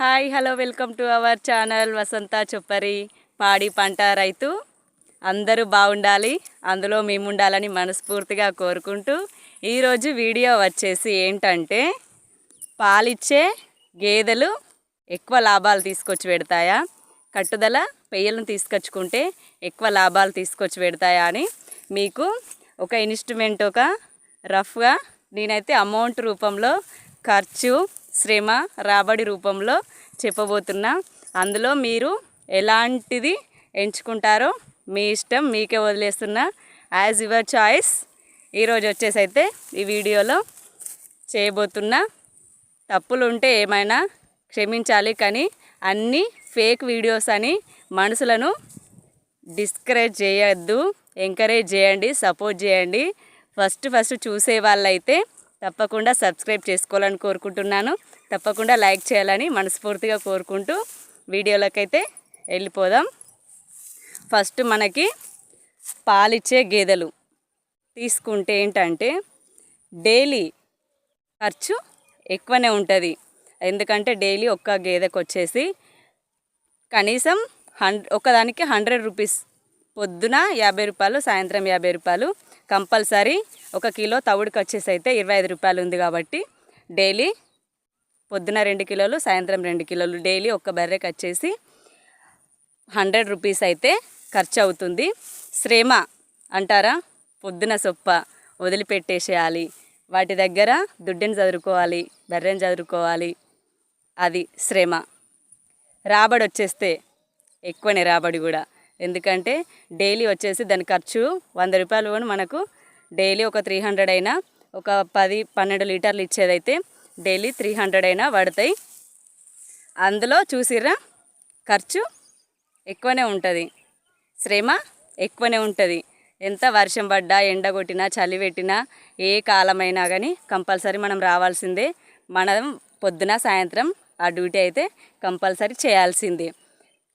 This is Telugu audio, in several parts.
Hi hello welcome to our channel Vasantha Choppari పాడి పంట రైతు. అందరూ బాగుండాలి అందులో మేము ఉండాలని మనస్ఫూర్తిగా కోరుకుంటూ ఈరోజు వీడియో వచ్చేసి ఏంటంటే పాలిచ్చే గేదెలు ఎక్కువ లాభాలు తీసుకొచ్చి పెడతాయా కట్టుదల పెయ్యలను తీసుకొచ్చుకుంటే ఎక్కువ లాభాలు తీసుకొచ్చి పెడతాయా అని మీకు ఒక ఇన్స్ట్రుమెంట్ ఒక రఫ్గా నేనైతే అమౌంట్ రూపంలో ఖర్చు శ్రమ రాబడి రూపంలో చెప్పబోతున్నా అందులో మీరు ఎలాంటిది ఎంచుకుంటారో మీ ఇష్టం మీకే వదిలేస్తున్నా యాజ్ యువర్ చాయిస్ ఈరోజు వచ్చేసి అయితే ఈ వీడియోలో చేయబోతున్నా తప్పులు ఉంటే ఏమైనా క్షమించాలి కానీ అన్నీ ఫేక్ వీడియోస్ అని మనసులను డిస్కరేజ్ చేయొద్దు ఎంకరేజ్ చేయండి సపోర్ట్ చేయండి. ఫస్ట్ ఫస్ట్ చూసే వాళ్ళైతే తప్పకుండా సబ్స్క్రైబ్ చేసుకోవాలని కోరుకుంటున్నాను. తప్పకుండా లైక్ చేయాలని మనస్ఫూర్తిగా కోరుకుంటూ వీడియోలకైతే వెళ్ళిపోదాం. ఫస్ట్ మనకి పాలిచ్చే గేదెలు తీసుకుంటే ఏంటంటే డైలీ ఖర్చు ఎక్కువనే ఉంటుంది. ఎందుకంటే డైలీ ఒక్క గేదెకు వచ్చేసి కనీసం హండ్రెడ్ ఒకదానికి హండ్రెడ్ రూపీస్ పొద్దున యాభై రూపాయలు సాయంత్రం యాభై రూపాయలు కంపల్సరీ ఒక కిలో తవుడుకి వచ్చేసి అయితే ఇరవై ఐదు రూపాయలు ఉంది కాబట్టి డైలీ పొద్దున రెండు కిలోలు సాయంత్రం రెండు కిలోలు డైలీ ఒక్క బర్రెకి వచ్చేసి హండ్రెడ్ రూపీస్ అయితే ఖర్చు అవుతుంది శ్రమ అంటారా? పొద్దున సొప్ప వదిలిపెట్టేసేయాలి. వాటి దగ్గర దుడ్డిని చదువుకోవాలి బర్రెని చదువుకోవాలి అది శ్రమ. రాబడి వచ్చేస్తే ఎక్కువనే రాబడి కూడా. ఎందుకంటే డైలీ వచ్చేసి దాని ఖర్చు వంద రూపాయలు కూడా మనకు డైలీ ఒక త్రీ హండ్రెడ్ అయినా ఒక పది పన్నెండు లీటర్లు ఇచ్చేదైతే డైలీ త్రీ హండ్రెడ్ అయినా పడతాయి. అందులో చూసిర్రా? ఖర్చు ఎక్కువనే ఉంటుంది. శ్రమ ఎక్కువనే ఉంటుంది. ఎంత వర్షం పడ్డా ఎండ కొట్టినా చలి పెట్టినా ఏ కాలమైనా కానీ కంపల్సరీ మనం రావాల్సిందే. మనం పొద్దున సాయంత్రం ఆ డ్యూటీ అయితే కంపల్సరీ చేయాల్సిందే.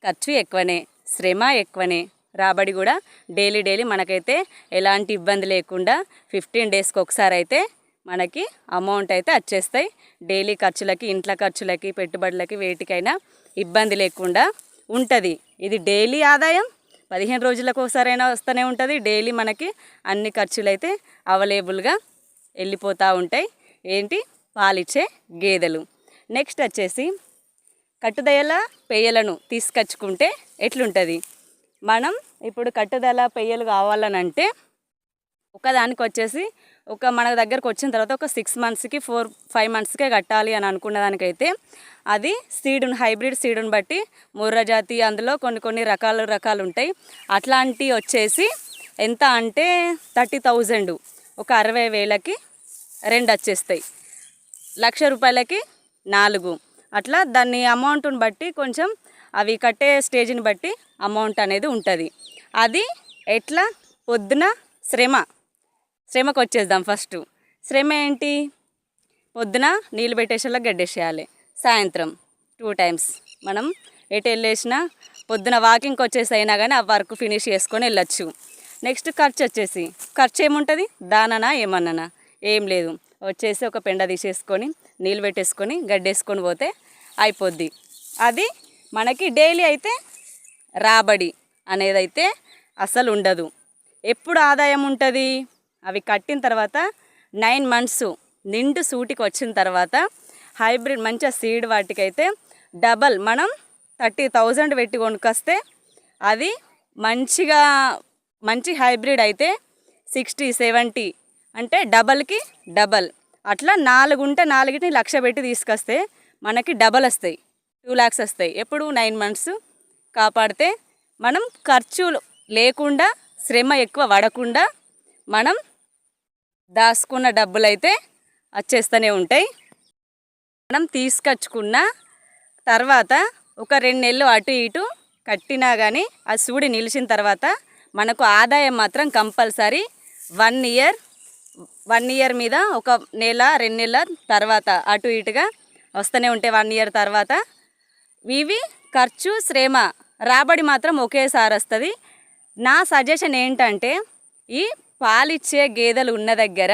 ఖర్చు ఎక్కువనే. శ్రమ ఎక్కువనే. రాబడి కూడా డైలీ డైలీ మనకైతే ఎలాంటి ఇబ్బంది లేకుండా ఫిఫ్టీన్ డేస్కి ఒకసారి అయితే మనకి అమౌంట్ అయితే వచ్చేస్తాయి డైలీ ఖర్చులకి ఇంట్లో ఖర్చులకి పెట్టుబడులకి వేటికైనా ఇబ్బంది లేకుండా ఉంటుంది. ఇది డైలీ ఆదాయం. పదిహేను రోజులకు ఒకసారైనా వస్తూనే ఉంటుంది. డైలీ మనకి అన్ని ఖర్చులు అయితే అవైలబుల్గా వెళ్ళిపోతూ ఉంటాయి. ఏంటి? పాలిచ్చే గేదెలు. నెక్స్ట్ వచ్చేసి కట్టుదల పెయ్యలను తీసుకొచ్చుకుంటే ఎట్లుంటుంది? మనం ఇప్పుడు కట్టుదల పెయ్యలు కావాలనంటే ఒకదానికి వచ్చేసి ఒక మన దగ్గరకు వచ్చిన తర్వాత ఒక సిక్స్ మంత్స్కి ఫోర్ ఫైవ్ మంత్స్కే కట్టాలి అని అనుకున్న దానికైతే అది సీడును హైబ్రిడ్ సీడుని బట్టి ముర్ర జాతి అందులో కొన్ని కొన్ని రకాలు రకాలు ఉంటాయి. అట్లాంటివి వచ్చేసి ఎంత అంటే థర్టీ థౌజండ్ ఒక అరవై వేలకి రెండు వచ్చేస్తాయి. లక్ష రూపాయలకి నాలుగు. అట్లా దాన్ని అమౌంట్ని బట్టి కొంచెం అవి కట్టే స్టేజ్ని బట్టి అమౌంట్ అనేది ఉంటుంది. అది ఎట్లా? పొద్దున శ్రమ. శ్రమకు వచ్చేద్దాం ఫస్ట్. శ్రమ ఏంటి? పొద్దున నీళ్ళు పెట్టేసేలా గడ్డేసేయాలి. సాయంత్రం టూ టైమ్స్. మనం ఎటు వెళ్ళేసినా పొద్దున వాకింగ్కి వచ్చేసి అయినా కానీ ఆ వర్క్ ఫినిష్ చేసుకొని వెళ్ళొచ్చు. నెక్స్ట్ ఖర్చు వచ్చేసి ఖర్చు ఏముంటుంది? దాననా ఏమన్నానా? ఏం లేదు. వచ్చేసి ఒక పెండ తీసేసుకొని నీళ్ళు పెట్టేసుకొని గడ్డేసుకొని పోతే అయిపోద్ది. అది మనకి డైలీ అయితే రాబడి అనేది అయితే అసలు ఉండదు. ఎప్పుడు ఆదాయం ఉంటుంది? అవి కట్టిన తర్వాత నైన్ మంత్స్ నిండు సూటికి వచ్చిన తర్వాత హైబ్రిడ్ మంచిగా సీడ్ వాటికైతే డబల్ మనం థర్టీ థౌజండ్ పెట్టి కొనుక్కొస్తే అది మంచిగా మంచి హైబ్రిడ్ అయితే సిక్స్టీ సెవెంటీ అంటే డబల్కి డబల్. అట్లా నాలుగు ఉంటే నాలుగిటిని లక్ష పెట్టి తీసుకొస్తే మనకి డబల్ వస్తాయి. టూ ల్యాక్స్ వస్తాయి. ఎప్పుడు? Nine months. కాపాడితే మనం ఖర్చు లేకుండా శ్రమ ఎక్కువ పడకుండా మనం దాచుకున్న డబ్బులు అయితే వచ్చేస్తూనే ఉంటాయి. మనం తీసుకొచ్చుకున్న తర్వాత ఒక రెండు నెలలు అటు ఇటు కట్టినా కానీ ఆ సూడి నిలిచిన తర్వాత మనకు ఆదాయం మాత్రం compulsory one year one year మీద ఒక నెల రెండు నెలల తర్వాత అటు ఇటుగా వస్తూనే ఉంటాయి వన్ ఇయర్ తర్వాత ఇవి ఖర్చు శ్రమ రాబడి మాత్రం ఒకేసారి వస్తుంది. నా సజెషన్ ఏంటంటే ఈ పాలిచ్చే గేదెలు ఉన్న దగ్గర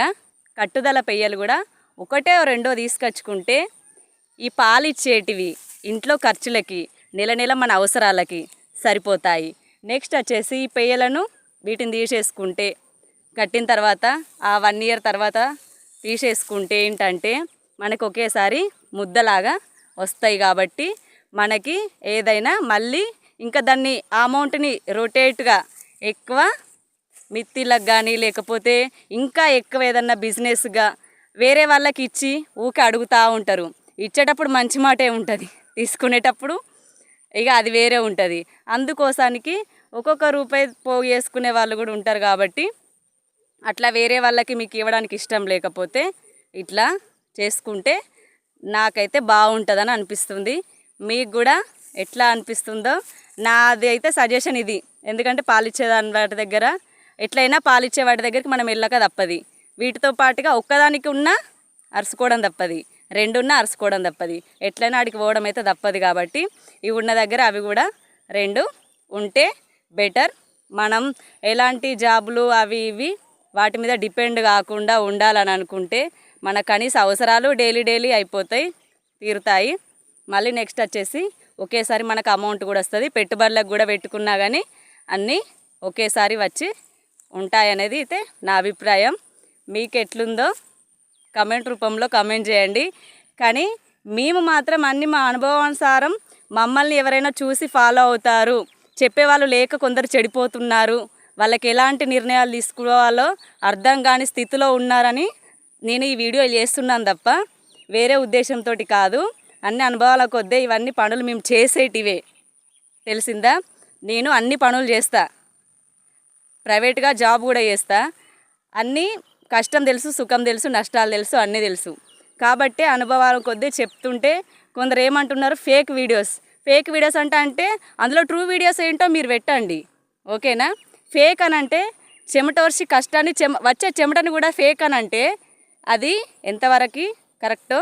కట్టుదల పెయ్యలు కూడా ఒకటే రెండో తీసుకొచ్చుకుంటే ఈ పాలిచ్చేటివి ఇంట్లో ఖర్చులకి నెల నెల మన అవసరాలకి సరిపోతాయి. నెక్స్ట్ వచ్చేసి ఈ పెయ్యలను వీటిని తీసేసుకుంటే కట్టిన తర్వాత ఆ వన్ ఇయర్ తర్వాత తీసేసుకుంటే ఏంటంటే మనకు ఒకేసారి ముద్దలాగా వస్తాయి కాబట్టి మనకి ఏదైనా మళ్ళీ ఇంకా దాన్ని ఆ అమౌంట్ని రొటేట్గా ఎక్కువ మిత్తిలకు కానీ లేకపోతే ఇంకా ఎక్కువ ఏదన్నా బిజినెస్గా వేరే వాళ్ళకి ఇచ్చి ఊకే అడుగుతూ ఉంటారు. ఇచ్చేటప్పుడు మంచి మాటే ఉంటుంది. తీసుకునేటప్పుడు ఇక అది వేరే ఉంటుంది. అందుకోసానికి ఒక్కొక్క రూపాయి పోగు చేసుకునే వాళ్ళు కూడా ఉంటారు కాబట్టి అట్లా వేరే వాళ్ళకి మీకు ఇవ్వడానికి ఇష్టం లేకపోతే ఇట్లా చేసుకుంటే నాకైతే బాగుంటుందని అనిపిస్తుంది. మీకు కూడా ఎట్లా అనిపిస్తుందో నాది అయితే సజెషన్ ఇది. ఎందుకంటే పాలిచ్చే దాని వాటి దగ్గర ఎట్లయినా పాలిచ్చే వాటి దగ్గరికి మనం వెళ్ళక తప్పది. వీటితో పాటుగా ఒక్కదానికి ఉన్నా అరుసుకోవడం తప్పది. రెండున్నా అరుసుకోవడం తప్పది. ఎట్లయినా ఆడికి పోవడం అయితే తప్పదు కాబట్టి ఇవి ఉన్న దగ్గర అవి కూడా రెండు ఉంటే బెటర్ మనం ఎలాంటి జాబులు అవి ఇవి వాటి మీద డిపెండ్ కాకుండా ఉండాలని అనుకుంటే మన కనీస అవసరాలు డైలీ డైలీ అయిపోతాయి తీరుతాయి. మళ్ళీ నెక్స్ట్ వచ్చేసి ఒకేసారి మనకు అమౌంట్ కూడా వస్తుంది. పెట్టుబడులకు కూడా పెట్టుకున్నా కానీ అన్నీ ఒకేసారి వచ్చి ఉంటాయనేది అయితే నా అభిప్రాయం. మీకు ఎట్లుందో కమెంట్ రూపంలో కమెంట్ చేయండి. కానీ మేము మాత్రం అన్ని మా అనుభవానుసారం మమ్మల్ని ఎవరైనా చూసి ఫాలో అవుతారు చెప్పేవాళ్ళు లేక కొందరు చెడిపోతున్నారు వాళ్ళకి ఎలాంటి నిర్ణయాలు తీసుకోవాలో అర్థం కాని స్థితిలో ఉన్నారని నేను ఈ వీడియో చేస్తున్నాను తప్ప వేరే ఉద్దేశంతో కాదు. అన్ని అనుభవాల కొద్దే ఇవన్నీ పనులు మేము చేసేటివే. తెలిసిందా? నేను అన్ని పనులు చేస్తా. ప్రైవేట్గా జాబ్ కూడా చేస్తా. అన్నీ కష్టం తెలుసు సుఖం తెలుసు నష్టాలు తెలుసు అన్నీ తెలుసు. కాబట్టి అనుభవాల కొద్దీ చెప్తుంటే కొందరు ఏమంటున్నారు? Fake videos. ఫేక్ వీడియోస్ అంటే అంటే అందులో ట్రూ వీడియోస్ ఏంటో మీరు పెట్టండి. ఓకేనా? ఫేక్ అని అంటే చెమట వర్షి కష్టాన్ని చెమ వచ్చే చెమటని కూడా ఫేక్ అని అంటే అది ఎంతవరకు కరెక్టో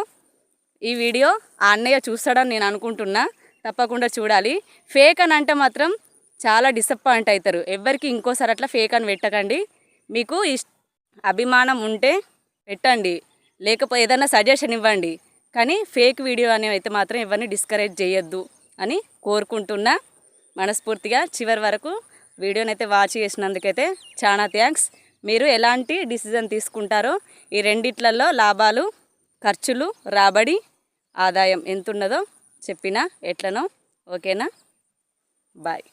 ఈ వీడియో ఆ అన్నయ్య చూస్తాడని నేను అనుకుంటున్నా. తప్పకుండా చూడాలి. ఫేక్ అని అంటే మాత్రం చాలా డిసప్పాయింట్ అవుతారు ఎవరికి ఇంకోసారి అట్లా ఫేక్ అని పెట్టకండి. మీకు ఇష్ అభిమానం ఉంటే పెట్టండి. లేకపోతే ఏదైనా సజెషన్ ఇవ్వండి. కానీ ఫేక్ వీడియో అనేవి అయితే మాత్రం ఎవరిని డిస్కరేజ్ చేయొద్దు అని కోరుకుంటున్నా. మనస్ఫూర్తిగా చివరి వరకు వీడియోని అయితే వాచ్ చేసినందుకైతే చాలా థ్యాంక్స్ మీరు ఎలాంటి డిసిజన్ తీసుకుంటారో ఈ రెండిట్లలో లాభాలు ఖర్చులు రాబడి ఆదాయం ఎంత ఉన్నదో చెప్పినా ఎట్లనో. ఓకేనా? బాయ్